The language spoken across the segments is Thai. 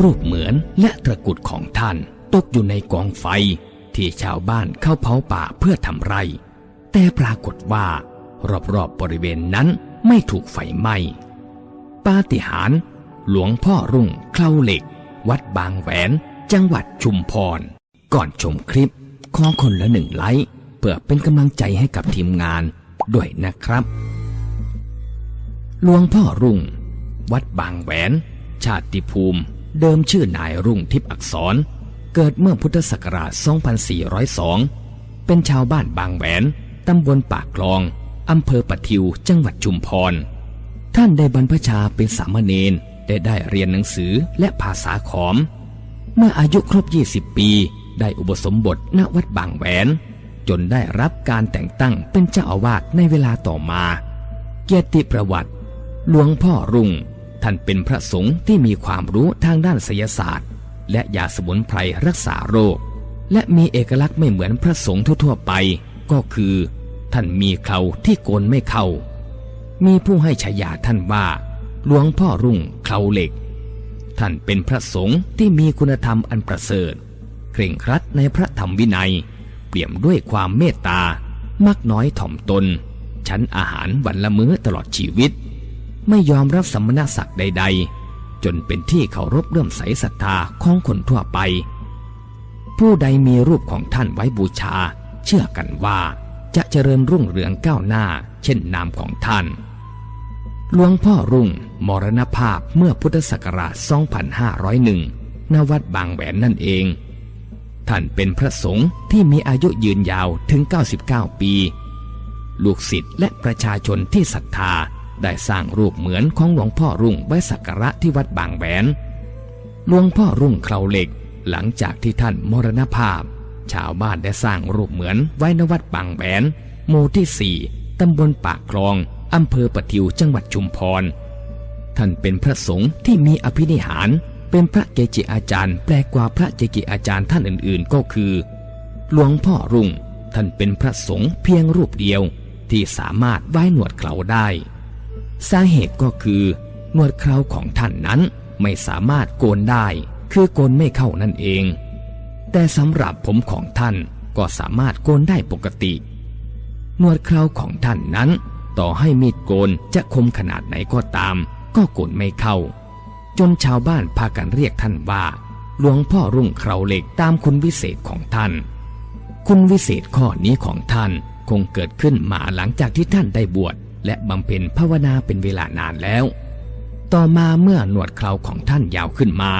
รูปเหมือนและตะกุดของท่านตกอยู่ในกองไฟ ที่ชาวบ้านเข้าเผาป่าเพื่อทำไร แต่ปรากฏว่า รอบๆบบริเวณนั้นไม่ถูกไฟไหม้ปาฏิหาริย์หลวงพ่อรุ่งเคล้าเหล็ก วัดบางแหวน จังหวัดชุมพร ก่อนชมคลิป ขอคนละหนึ่งไลค์เพื่อเป็นกำลังใจให้กับทีมงานด้วยนะครับ หลวงพ่อรุ่ง วัดบางแหวน ชาติภูมิ เดิมชื่อนายรุ่งทิพย์อักษร เกิดเมื่อพุทธศักราช 2402 เป็นชาวบ้านบางแหวน ตำบลปากคลอง อำเภอปะทิว จังหวัดชุมพร ท่านได้บรรพชาเป็นสามเณรได้ได้เรียนหนังสือและภาษาขอม เมื่ออายุครบ 20 ปี ได้อุปสมบทณวัดบางแหวน จนได้รับการแต่งตั้งเป็นเจ้าอาวาสในเวลาต่อมา เกียรติประวัติ หลวงพ่อรุ่ง ท่านเป็นพระสงฆ์ที่มีความรู้ทางด้านไสยศาสตร์ และยาสมุนไพรรักษาโรค และมีเอกลักษณ์ไม่เหมือนพระสงฆ์ทั่วๆไป ก็คือ ท่านมีเคราที่โกนไม่เข้า มีผู้ให้ฉายาท่านว่าหลวงพ่อรุ่งเคราเหล็ก ท่านเป็นพระสงฆ์ที่มีคุณธรรมอันประเสริฐเคร่งครัดในพระธรรมวินัย เปี่ยมด้วยความเมตตา มักน้อยถ่อมตน ชั้นอาหารวันละมื้อตลอดชีวิต ไม่ยอมรับสมณศักดิ์ใด ๆ จนเป็นที่เคารพเลื่อมใสศรัทธาของคนทั่วไป ผู้ใดมีรูปของท่านไว้บูชา เชื่อกันว่าจะเจริญรุ่งเรืองก้าวหน้า เช่นนามของท่านหลวงพ่อรุ่งมรณภาพเมื่อพุทธศักราช 2501 ณ วัดบางแหวนนั่นเอง ท่านเป็นพระสงฆ์ที่มีอายุยืนยาวถึง 99 ปี ลูกศิษย์และประชาชนที่ศรัทธา ได้สร้างรูปเหมือนของหลวงพ่อรุ่งไว้สักการะที่วัดบางแหวน หลวงพ่อรุ่งเคลาเหล็ก หลังจากที่ท่านมรณภาพ ชาวบ้านได้สร้างรูปเหมือนไว้ณวัดบางแหวนหมู่ที่สี่ตำบลปากคลองอำเภอปะทิวจังหวัดชุมพร ท่านเป็นพระสงฆ์ที่มีอภินิหาร เป็นพระเกจิอาจารย์ แปลกว่าพระเกจิอาจารย์ท่านอื่นๆ ก็คือ หลวงพ่อรุ่ง ท่านเป็นพระสงฆ์เพียงรูปเดียวที่สามารถไว้หนวดเคราได้ สาเหตุก็คือ นวดเคราของท่านนั้นไม่สามารถโกนได้ คือโกนไม่เข้านั่นเอง แต่สำหรับผมของท่านก็สามารถโกนได้ปกติ นวดเคราของท่านนั้น ต่อให้มีดโกนจะคมขนาดไหนก็ตาม ก็โกนไม่เข้า จนชาวบ้านพากันเรียกท่านว่า หลวงพ่อรุ่งเคราเหล็กตามคุณวิเศษของท่าน คุณวิเศษข้อนี้ของท่านคงเกิดขึ้นมาหลังจากที่ท่านได้บวช และบำเพ็ญภาวนาเป็นเวลานานแล้ว ต่อมาเมื่อหนวดเคราของท่านยาวขึ้นมา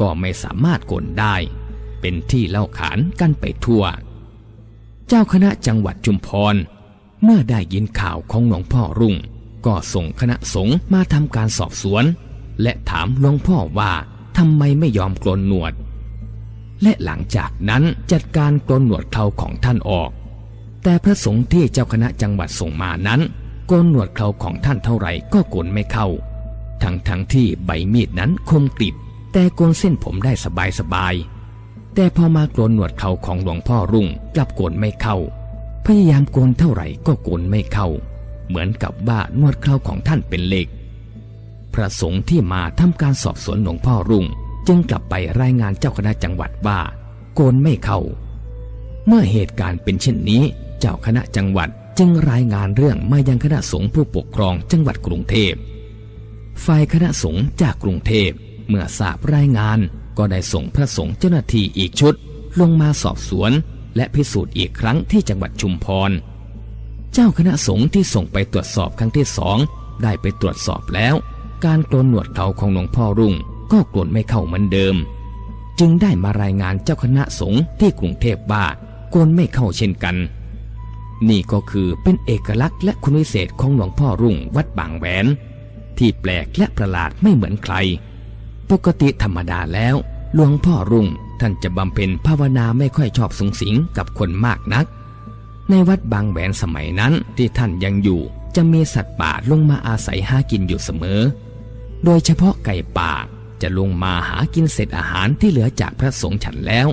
ก็ไม่สามารถโกนได้ เป็นที่เล่าขานกันไปทั่ว เจ้าคณะจังหวัดจุมพร เมื่อได้ยินข่าวของหลวงพ่อรุ่ง ก็ส่งคณะสงฆ์มาทำการสอบสวน และถามหลวงพ่อว่าทำไมไม่ยอมโกนหนวด และหลังจากนั้นจัดการโกนหนวดเคราของท่านออก แต่พระสงฆ์ที่เจ้าคณะจังหวัดส่งมานั้น โกนหนวดเคราของท่านเท่าไหร่ก็โกนไม่เข้า ทั้งทั้งที่ใบมีดนั้นคมกริบ แต่โกนเส้นผมได้สบายสบาย แต่พอมาโกนหนวดเขาของหลวงพ่อรุ่งกลับโกนไม่เข้า พยายามโกนเท่าไหร่ก็โกนไม่เข้า เหมือนกับว่าหนวดเคราของท่านเป็นเหล็ก พระสงฆ์ที่มาทำการสอบสวนหลวงพ่อรุ่ง จึงกลับไปรายงานเจ้าคณะจังหวัดว่า โกนไม่เข้า เมื่อเหตุการณ์เป็นเช่นนี้ เจ้าคณะจังหวัด จึงรายงานเรื่องมายังคณะสงฆ์ผู้ปกครองจังหวัดกรุงเทพฝ่ายคณะสงฆ์จากกรุงเทพเมื่อทราบรายงานก็ได้ส่งพระสงฆ์เจ้าหน้าที่อีกชุด ลงมาสอบสวน และพิสูจน์อีกครั้งที่จังหวัดชุมพร เจ้าคณะสงฆ์ที่ส่งไปตรวจสอบครั้งที่สองได้ไปตรวจสอบแล้ว การโกนหนวดเขาของหลวงพ่อรุ่ง ก็โกนไม่เข้าเหมือนเดิม จึงได้มารายงานเจ้าคณะสงฆ์ที่กรุงเทพว่าโกนไม่เข้าเช่นกัน นี่ก็คือเป็นเอกลักษณ์และคุณวิเศษของหลวงพ่อรุ่งวัดบางแหวน ที่แปลกและประหลาดไม่เหมือนใคร ปกติธรรมดาแล้ว หลวงพ่อรุ่งท่านจะบำเพ็ญภาวนาไม่ค่อยชอบสุงสิงกับคนมากนัก ในวัดบางแหวนสมัยนั้นที่ท่านยังอยู่จะมีสัตว์ป่าลงมาอาศัยหากินอยู่เสมอ โดยเฉพาะไก่ป่าจะลงมาหากินเศษอาหารที่เหลือจากพระสงฆ์ฉันแล้ว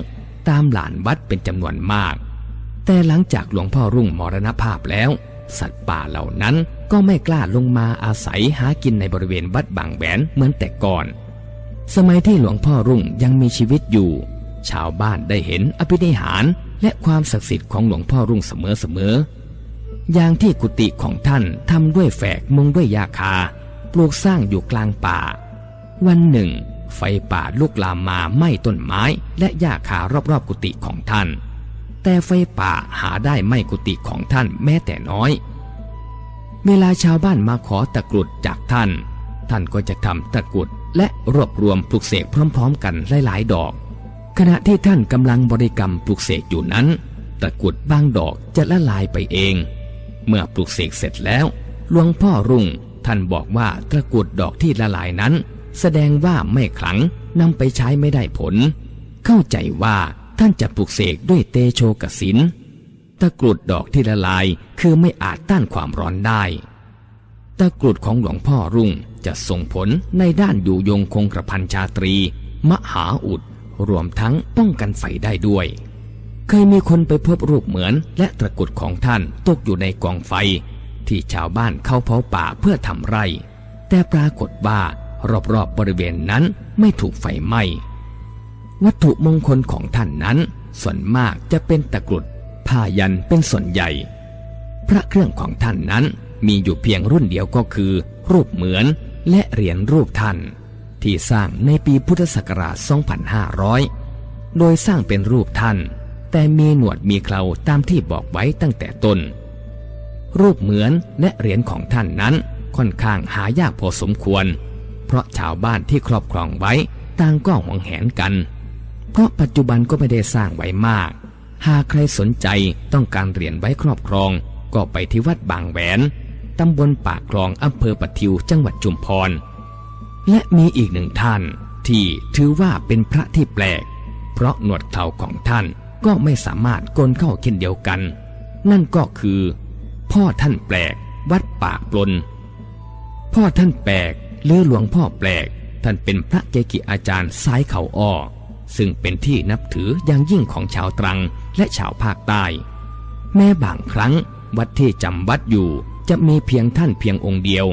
ตามหลานวัดเป็นจำนวนมาก แต่หลังจากหลวงพ่อรุ่งมรณภาพแล้ว สัตว์ป่าเหล่านั้นก็ไม่กล้าลงมาอาศัยหากินในบริเวณวัดบางแหวนเหมือนแต่ก่อน สมัยที่หลวงพ่อรุ่งยังมีชีวิตอยู่ ชาวบ้านได้เห็นอภินิหารและความศักดิ์สิทธิ์ของหลวงพ่อรุ่งเสมอๆอย่างที่กุฏิของท่านทำด้วยแฝกมุงด้วยยาคา ปลูกสร้างอยู่กลางป่า วันหนึ่ง ไฟป่าลุกลามมาไหม้ต้นไม้และหญ้าคารอบๆกุฏิของท่าน แต่ไฟป่าหาได้ไม้กุฏิของท่านแม้แต่น้อย เวลาชาวบ้านมาขอตะกรุดจากท่าน ท่านก็จะทำตะกรุดและรวบรวมปลุกเสกพร้อมๆ กันหลายๆ ดอก ขณะที่ท่านกำลังบริกรรมปลุกเสกอยู่นั้น ตะกรุดบางดอกจะละลายไปเอง เมื่อปลุกเสกเสร็จแล้วหลวงพ่อรุ่งท่านบอกว่าตะกรุดดอกที่ละลายนั้น แสดงว่าไม่ขลังนำไปใช้ไม่ได้ผล เข้าใจว่า ท่านจะปลุกเสกด้วยเตโชกสินตะกรุดดอกที่ละลายคือไม่อาจต้านความร้อนได้ ตะกรุดของหลวงพ่อรุ่งจะส่งผลในด้านอยู่ยงคงกระพันชาตรี มหาอุด รวมทั้งป้องกันไฟได้ด้วย เคยมีคนไปพบรูปเหมือนและตะกรุดของท่านตกอยู่ในกองไฟ ที่ชาวบ้านเข้าเผาป่าเพื่อทำไร่ แต่ปรากฏว่ารอบๆบบริเวณนั้นไม่ถูกไฟไหม้ วัตถุมงคลของท่านนั้น ส่วนมากจะเป็นตะกรุดผ้ายันเป็นส่วนใหญ่ พระเครื่องของท่านนั้นมีอยู่เพียงรุ่นเดียวก็คือ รูปเหมือนและเหรียญรูปท่าน ที่สร้างในปีพุทธศักราช 2500 โดยสร้างเป็นรูปท่าน แต่มีหนวดมีเคราตามที่บอกไว้ตั้งแต่ต้น รูปเหมือนและเหรียญของท่านนั้นค่อนข้างหายากพอสมควร เพราะชาวบ้านที่ครอบครองไว้ต่างก็หวงแหนกัน เพราะปัจจุบันก็ไม่ได้สร้างไว้มาก หากใครสนใจต้องการเหรียญไว้ครอบครอง ก็ไปที่วัดบางแหวน ตำบลปากคลองอำเภอปะทิวจังหวัดจุมพร และมีอีกหนึ่งท่านที่ถือว่าเป็นพระที่แปลก เพราะหนวดเขาของท่านก็ไม่สามารถโกนเข้าเช่นเดียวกัน นั่นก็คือ พ่อท่านแปลก วัดปากปลน พ่อท่านแปลกหรือหลวงพ่อแปลก ท่านเป็นพระเกจิอาจารย์สายเขาอ้อ ซึ่งเป็นที่นับถืออย่างยิ่งของชาวตรังและชาวภาคใต้ แม้บางครั้งวัดที่จำวัดอยู่จะมีเพียงท่านเพียงองค์เดียว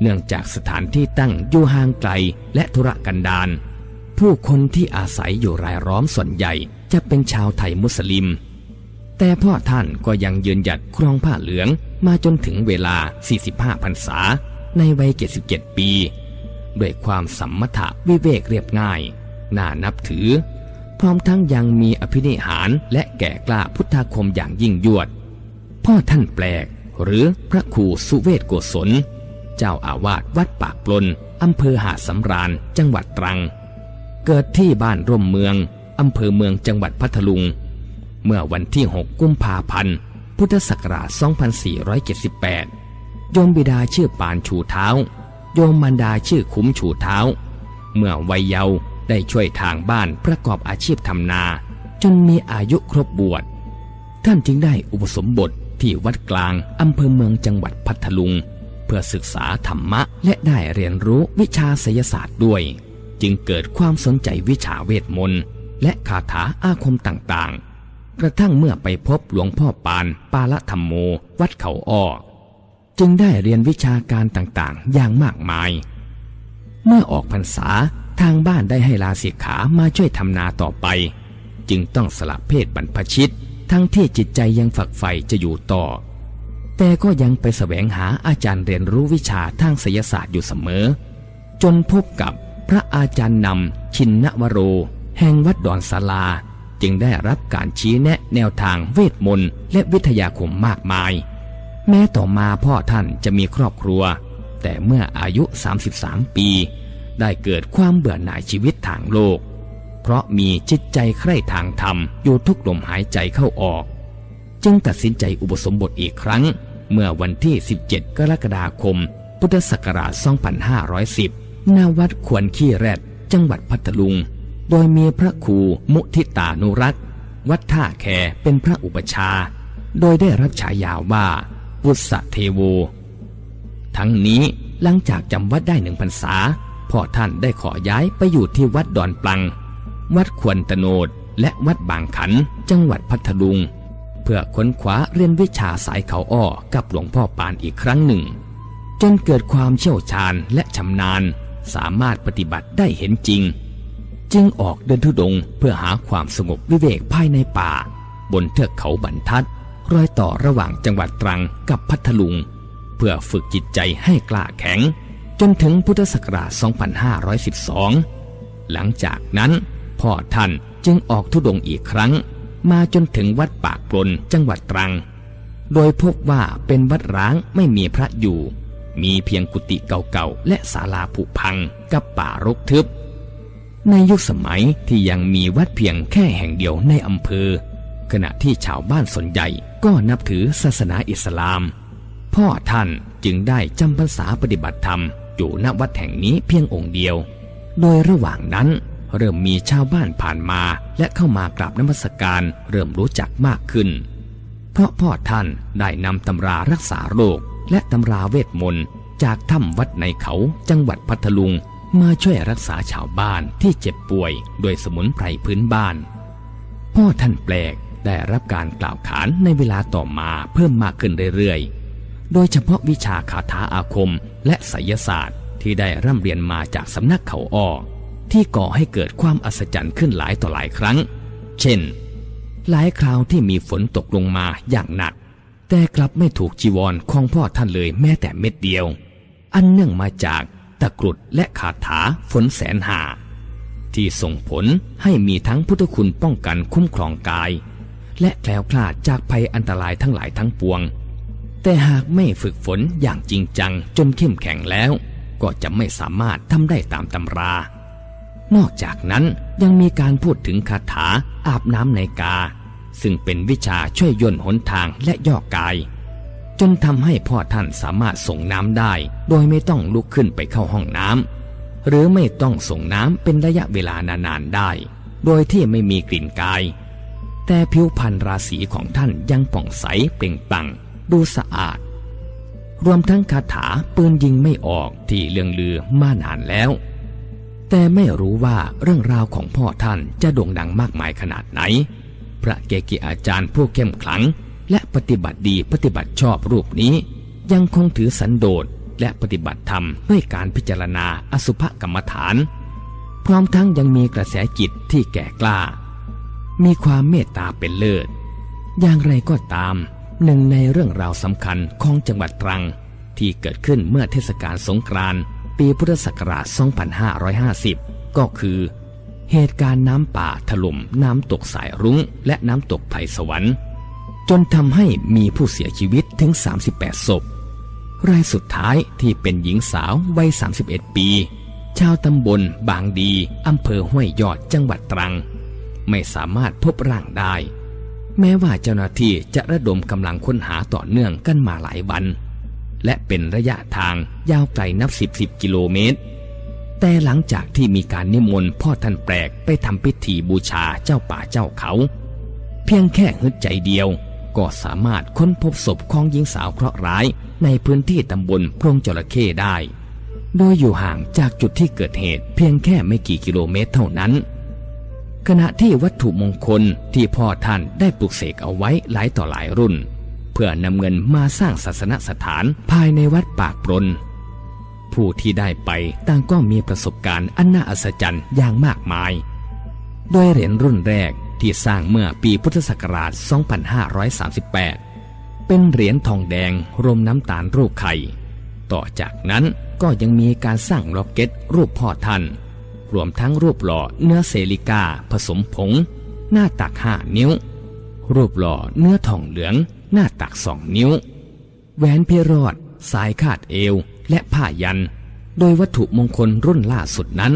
เนื่องจากสถานที่ตั้งอยู่ห่างไกลและธุรกันดารผู้คนที่อาศัยอยู่รายล้อมส่วนใหญ่จะเป็นชาวไทยมุสลิม แต่พ่อท่านก็ยังยืนหยัดครองผ้าเหลืองมาจนถึงเวลา 45พรรษา ในวัย 77 ปี ด้วยความสัมมถะวิเวกเรียบง่าย น่านับถือ พร้อมทั้งยังมีอภินิหารและแก่กล้าพุทธาคมอย่างยิ่งยวด พ่อท่านแปลก หรือพระครูสุเวศโกศล เจ้าอาวาสวัดปากปลนอำเภอหาดสำราญจังหวัดตรัง เกิดที่บ้านร่มเมืองอำเภอเมืองจังหวัดพัทลุง เมื่อวันที่ 6 กุมภาพันธ์ พุทธศักราช 2478 โยมบิดาชื่อปานชูเท้า โยมมารดาชื่อคุ้มชูเท้า เมื่อวัยเยาว์ได้ช่วยทางบ้านประกอบอาชีพทำนา จนมีอายุครบบวช ท่านจึงได้อุปสมบทที่วัดกลางอำเภอเมืองจังหวัดพัทลุง เพื่อศึกษาธรรมะและได้เรียนรู้วิชาไสยศาสตร์ด้วย จึงเกิดความสนใจวิชาเวทมนต์และคาถาอาคมต่างๆ กระทั่งเมื่อไปพบหลวงพ่อปาน ปาละธรรมโม วัดเขาอ้อจึงได้เรียนวิชาการต่างๆ อย่างมากมาย เมื่อออกพรรษา ทางบ้านได้ให้ลาสิกขามาช่วยทำนาต่อไป จึงต้องสละเพศบรรพชิต ทั้งที่จิตใจยังฝักใฝ่จะอยู่ต่อ แต่ก็ยังไปแสวงหาอาจารย์เรียนรู้วิชาทางไสยศาสตร์อยู่เสมอ จนพบกับพระอาจารย์นำชินนวโร แห่งวัดดอนศาลา จึงได้รับการชี้แนะแนวทางเวทมนต์และวิทยาคมมากมาย แม้ต่อมาพ่อท่านจะมีครอบครัว แต่เมื่ออายุ 33 ปี ได้เกิดความเบื่อหน่ายชีวิตทางโลก เพราะมีจิตใจใคร่ทางธรรมอยู่ทุกลมหายใจเข้าออก จึงตัดสินใจอุปสมบทอีกครั้ง เมื่อวันที่ 17 กรกฎาคม พุทธศักราช 2510 ณ วัดขวนขี้แรด จังหวัดพัทลุง โดยมีพระครูมุทิตานุรักษ์วัดท่าแคเป็นพระอุปชา โดยได้รับฉายาว่าปุษเทโว ทั้งนี้หลังจากจำวัดได้หนึ่งพรรษา พ่อท่านได้ขอย้ายไปอยู่ที่วัดดอนปลัง วัดควนตโนด และวัดบางขัน จังหวัดพัทลุง เพื่อค้นคว้าเรียนวิชาสายเขาอ้อกับหลวงพ่อปานอีกครั้งหนึ่ง จนเกิดความเชี่ยวชาญและชำนาญ สามารถปฏิบัติได้เห็นจริง จึงออกเดินทุดงเพื่อหาความสงบวิเวกภายในป่า บนเทือกเขาบรรทัด รอยต่อระหว่างจังหวัดตรังกับพัทลุง เพื่อฝึกจิตใจให้กล้าแข็ง จนถึงพุทธศักราช 2512 หลังจากนั้นพ่อท่านจึงออกทุดงอีกครั้ง มาจนถึงวัดปากปลนจังหวัดตรัง โดยพบว่าเป็นวัดร้างไม่มีพระอยู่ มีเพียงกุฏิเก่าๆ และศาลาผุพังกับป่ารกทึบ ในยุคสมัยที่ยังมีวัดเพียงแค่แห่งเดียวในอำเภอ ขณะที่ชาวบ้านส่วนใหญ่ก็นับถือศาสนาอิสลาม พ่อท่านจึงได้จำพรรษาปฏิบัติธรรม อยู่ณวัดแห่งนี้เพียงองค์เดียว โดยระหว่างนั้น เริ่มมีชาวบ้านผ่านมาและเข้ามากราบนมัสการเริ่มรู้จักมากขึ้น เพราะพ่อท่านได้นำตำรารักษาโรคและตำราเวทมนต์จากถ้ำวัดในเขาจังหวัดพัทลุงมาช่วยรักษาชาวบ้านที่เจ็บป่วยโดยสมุนไพรพื้นบ้าน พ่อท่านแปลกได้รับการกล่าวขานในเวลาต่อมาเพิ่มมากขึ้นเรื่อยๆ โดยเฉพาะวิชาคาถาอาคมและไสยศาสตร์ที่ได้ร่ำเรียนมาจากสำนักเขาอ้อที่ก่อให้เกิดความอัศจรรย์ขึ้นหลายต่อหลายครั้ง เช่น หลายคราวที่มีฝนตกลงมาอย่างหนัก แต่กลับไม่ถูกจีวรของพ่อท่านเลยแม้แต่เม็ดเดียว อันเนื่องมาจากตะกรุดและคาถาฝนแสนหา ที่ส่งผลให้มีทั้งพุทธคุณป้องกันคุ้มครองกาย และแคล้วคลาดจากภัยอันตรายทั้งหลายทั้งปวง แต่หากไม่ฝึกฝนอย่างจริงจังจนเข้มแข็งแล้ว ก็จะไม่สามารถทำได้ตามตำรา นอกจากนั้นยังมีการพูดถึงคาถาอาบน้ำในกา ซึ่งเป็นวิชาช่วยย่นหนทางและย่อกาย จนทำให้พ่อท่านสามารถส่งน้ำได้ โดยไม่ต้องลุกขึ้นไปเข้าห้องน้ำหรือไม่ต้องส่งน้ำเป็นระยะเวลานานๆได้ โดยที่ไม่มีกลิ่นกาย แต่ผิวพรรณราศีของท่านยังผ่องใสเปล่งปลั่ง ดูสะอาด รวมทั้งคาถาปืนยิงไม่ออกที่เลื่องลือมานานแล้ว แต่ไม่รู้ว่าเรื่องราวของพ่อท่านจะโด่งดังมากมายขนาดไหน พระเกกิอาจารย์ผู้เข้มขลัง และปฏิบัติดีปฏิบัติชอบรูปนี้ ยังคงถือสันโดษและปฏิบัติธรรมด้วยการพิจารณาอสุภกรรมฐาน พร้อมทั้งยังมีกระแสจิตที่แก่กล้า มีความเมตตาเป็นเลิศ อย่างไรก็ตาม หนึ่งในเรื่องราวสำคัญของจังหวัดตรัง ที่เกิดขึ้นเมื่อเทศกาลสงกรานต์ปีพุทธศักราช 2550 ก็คือ เหตุการณ์น้ำป่าถล่มน้ำตกสายรุ้ง และน้ำตกไผ่สวรรค์ จนทำให้มีผู้เสียชีวิตถึง 38 ศพ รายสุดท้ายที่เป็นหญิงสาววัย 31 ปี ชาวตำบลบางดีอำเภอห้วยยอดจังหวัดตรัง ไม่สามารถพบร่างได้ แม้ว่าเจ้าหน้าที่จะระดมกำลังค้นหาต่อเนื่องกันมาหลายวัน และเป็นระยะทางยาวไกลนับสิบสิบกิโลเมตร แต่หลังจากที่มีการนิมนต์พ่อท่านแปลกไปทำพิธีบูชาเจ้าป่าเจ้าเขา เพียงแค่ฮึดใจเดียวก็สามารถค้นพบศพของหญิงสาวเคราะห์ร้ายในพื้นที่ตำบลพรงจระเข้ได้ โดยอยู่ห่างจากจุดที่เกิดเหตุเพียงแค่ไม่กี่กิโลเมตรเท่านั้น ขณะที่วัตถุมงคลที่พ่อท่านได้ปลูกเสกเอาไว้หลายต่อหลายรุ่น เพื่อนำเงินมาสร้างศาสนสถานภายในวัดปากปรนผู้ที่ได้ไปต่างก็มีประสบการณ์อันน่าอัศจรรย์อย่างมากมาย โดยเหรียญรุ่นแรกที่สร้างเมื่อปีพุทธศักราช 2538 เป็นเหรียญทองแดงรมน้ำตาลรูปไข่ ต่อจากนั้นก็ยังมีการสร้างล็อกเก็ตรูปพ่อท่าน รวมทั้งรูปหล่อเนื้อเซลิกาผสมผง หน้าตักห้านิ้ว รูปหล่อเนื้อทองเหลือง หน้าตักสองนิ้ว แหวนเพรอด สายคาดเอว และผ้ายัน โดยวัตถุมงคลรุ่นล่าสุดนั้น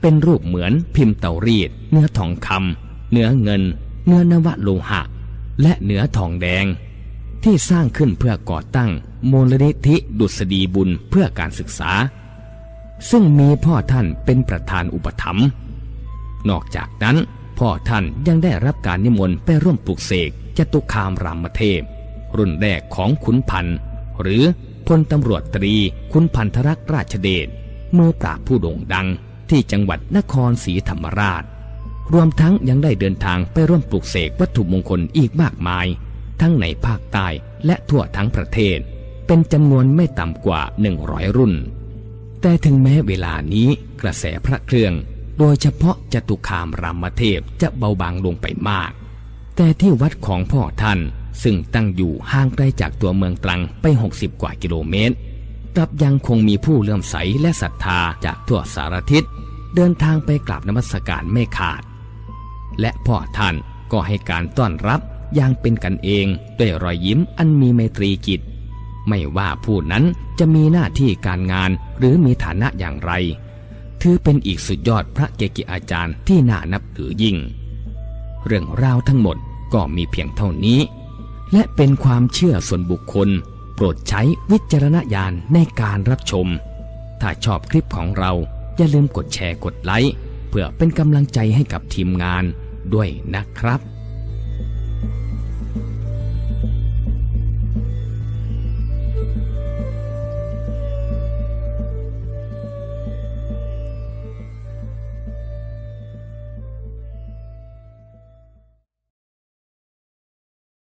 เป็นรูปเหมือนพิมพ์เตารีด เนื้อทองคำเนื้อเงิน เนื้อนวโลหะ และเนื้อทองแดง ที่สร้างขึ้นเพื่อก่อตั้งมูลนิธิดุษฎีบุญเพื่อการศึกษา ซึ่งมีพ่อท่านเป็นประธานอุปถัมภ์นอกจากนั้น พ่อท่านยังได้รับการนิมนต์ไปร่วมปลูกเสกจตุคามรามเทพ รุ่นแรกของขุนพันธ์หรือพลตำรวจตรีขุนพันธรักษ์ราชเดชเมื่อปราบผู้โด่งดังที่จังหวัดนครศรีธรรมราช รวมทั้งยังได้เดินทางไปร่วมปลูกเสกวัตถุมงคลอีกมากมาย ทั้งในภาคใต้และทั่วทั้งประเทศ เป็นจำนวนไม่ต่ำกว่า 100 รุ่น แต่ถึงแม้เวลานี้กระแสพระเครื่อง โดยเฉพาะจตุคามรามเทพจะเบาบางลงไปมาก แต่ที่วัดของพ่อท่านซึ่งตั้งอยู่ห่างไกลจากตัวเมืองตรังไป 60 กว่ากิโลเมตรกลับยังคงมีผู้เลื่อมใสและศรัทธาจากทั่วสารทิศ เดินทางไปกราบนมัสการไม่ขาด และพ่อท่านก็ให้การต้อนรับอย่างเป็นกันเองด้วยรอยยิ้มอันมีไมตรีจิต ไม่ว่าผู้นั้นจะมีหน้าที่การงานหรือมีฐานะอย่างไร ถือเป็นอีกสุดยอดพระเกจิอาจารย์ที่น่านับถือยิ่ง เรื่องราวทั้งหมดก็มีเพียงเท่านี้ และเป็นความเชื่อส่วนบุคคล โปรดใช้วิจารณญาณในการรับชม ถ้าชอบคลิปของเราอย่าลืมกดแชร์กดไลค์เพื่อเป็นกำลังใจให้กับทีมงานด้วยนะครับ